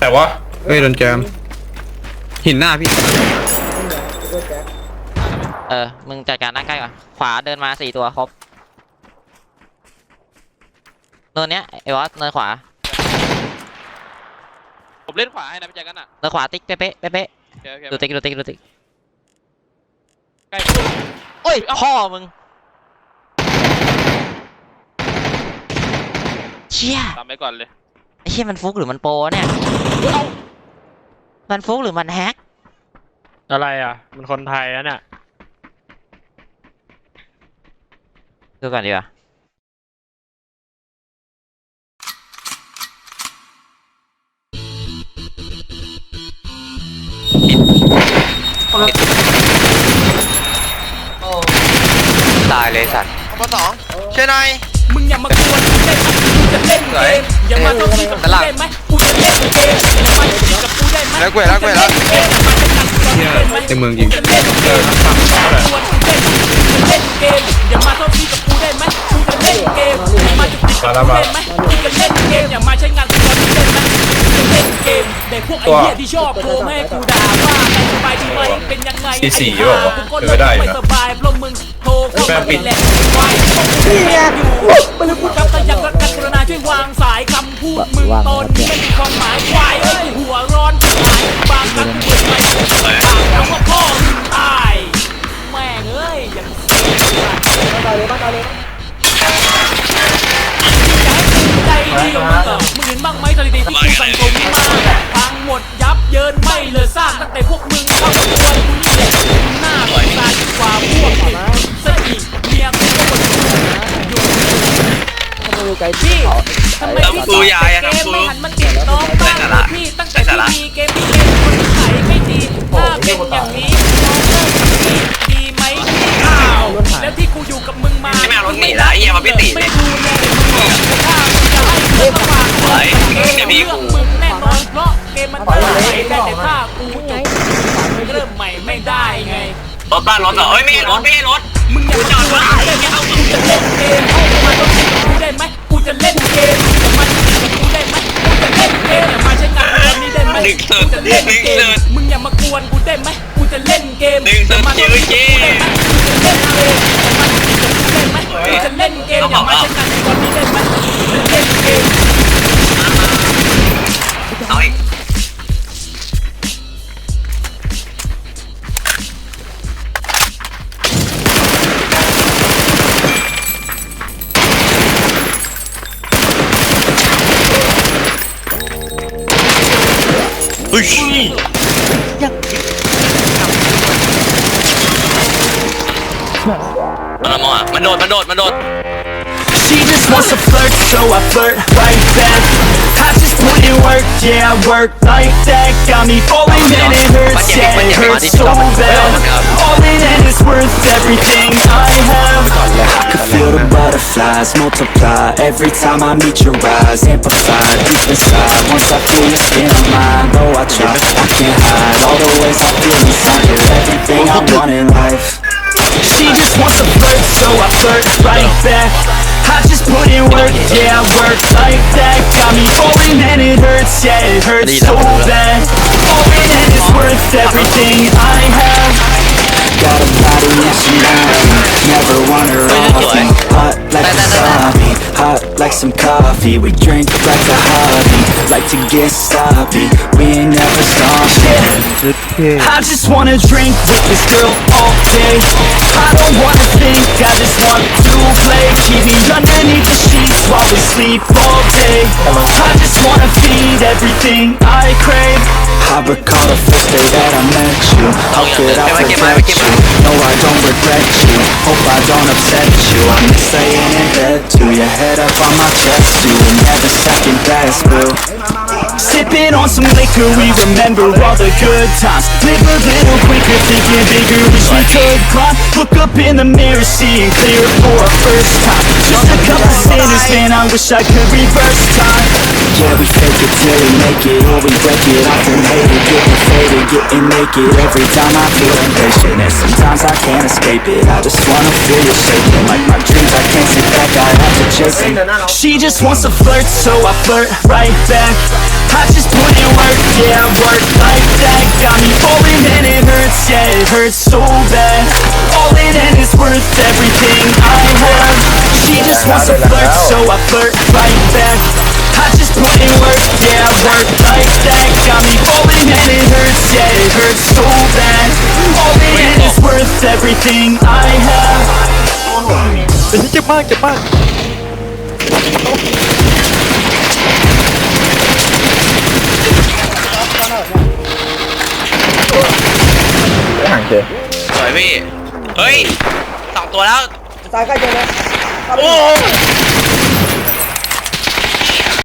แต่ว่าเฮ้ยโดนแจมหินหน้าพี่เออ มึงจัดการหน้าใกล้ก่อน ขวาเดินมาสี่ตัวครบเนินเนี้ยไอ้วอสเนินขวา ผมเล่นขวาให้นะพี่แจ็คกันอะเนินขวาติ๊กเป๊ะเป๊ะเป๊ะเป๊ะโอเคโอเคดูติ๊กดูติ๊กดูติ๊กใกล้โอ้ยพ่อมึงเชี่ยตามไปก่อนเลยไอ้ เชี่ยมันฟุกหรือมันโปรเนี่ย มันฟุกหรือมันแฮก อะไรอะ มันคนไทยอะน่ะดูก่อนดีกว่าตายเลยสัตว์ปสองช่วยหน่อยมึงอย่ามากวนกูได้ไหมกู จะเล่นเกมอย่ามาโต้ทีกับกูได้ไหมกูจะเล่นเกมอย่ามาโต้ทีกับกูได้ไหมแล้วกูเห็นแล้วกูเห็นแล้วเกมอย่ามาเล่นกับกูได้ไหมในเมืองยิงกูจะเล่นเกมอย่ามาโต้ทีกับกูได้ไหมกูจะเล่นเกมอย่ามาโต้ทีกับกูได้ไหมกูจะเล่นเกมอย่ามาจุกจิกกับกูได้ไหม ด็กพวกไอ้เหี้ยที่ชอบโทรมาให้กูด่าว่าสบายดีไหมเป็นยังไงสี่สี่หรือเปล่าวะกูก็เป็นไปได้อยู่ไม่นะสบายเพราะมึงโทรเข้าแม่มาปิดแหละไว้ต้องกูแอบอยู่ไม่รู้กูครับก็ยังรักกันกรุณาช่วยวางสายคำพูดมึงตอนนี้ไม่มีความหมายควายเอ้ยหัวร้อนชิบหายบางครั้ง ยับเยินไม่เหลือซากตั้งแต่พวกมึงเข้ามาตัวกูนี่แหละหน้าสงสารกว่าพวกมึงซะอีกเมียกูก็หมดอยู่พี่ทำไมพี่น้ำปูยายอะเกมไม่หันมาติดน้องบ้างเลยพี่ตั้งแต่ที่มีเกมมีเกมคนขายไม่ดีถ้าเป็นอย่างนี้น้องเลิก รถบ้านรถเหรอเอ้ยไม่ใช่รถไม่ใช่รถมึงอยากจอดรถได้ไหมเอากูจะเล่นเกมเอามาต้องกูได้ไหมกูจะเล่นเกมอย่ามาจีบกูได้ไหมกูจะเล่นเกมอย่ามาใช้งานกูนี้ได้ไหมหนึ่งเสิร์ฟกูจะเล่นเกหนึ่งเสิมร์ฟมึงอย่ามากวนกูได้ไหมกูจะเล่นเกมหนึ่งเสิร์ฟอย่ามาชื่อเกม มันละมองอ่ะมันโดดมันโดดมันโดด She just wants to flirt, so I flirt right back. I just put in work, yeah, I work like that. Got me falling and it hurts, yeah, it hurts so bad. All in and it's worth everything I have. I can feel the butterflies multiply every time I meet your eyes. Amplify deep inside. Once I feel your skin on mine, though I try, I can't hide all the ways I feel inside. You're everything I want in life. She just wants to flirt, so I flirt right back. I just put in work, yeah, I work like that. Got me falling and it hurts, yeah, it hurts so bad. Falling and it's worth everything I have. Got a body and she like me. Never want her off me. Hot like wasabi, hot like some coffee. We drink like a hobby, like to get sloppy. We ain't never stopping. I just wanna drink with this girl all day. I don't wanna think, I just want to play. Keep me underneath the sheets while we sleep all day. I just wanna feed everything I crave. I recall the first day that I met you. How could I forget you? No, I don't regret you. Hope I don't upset you. I miss laying in bed too. Your head up on my chest, you were never second best, boo. Sipping on some liquor, we remember all the good times. Live a little quicker, thinking bigger, wish we could climb. Look up in the mirror, seeing clear for a first time. Just a couple sinners, man, I wish I could reverse time. Yeah, we fake it till we make it, or we break it. I can hate it, getting faded, getting naked. Every time I feel impatient, and sometimes I can't escape it. I just wanna feel you shaking, like my dreams. I can't sit back, I have to chase 'em. She just wants to flirt, so I flirt right back. I just put in work, yeah Work like that. Got me falling and it hurts, yeah It hurts so bad. Falling and it's worth everything I have. She just wants to flirt, so I flirt right back. I just put in work, yeah Work like that. Got me falling and it hurts, yeah It hurts so bad. Falling and it's worth everything I have. Ôi, ôi, ôi, ôi, ôi, เจ็บมากห่างเจสวยพี่ เฮ้ยสองตัวแล้วตายใกล้เจอเลยโอ้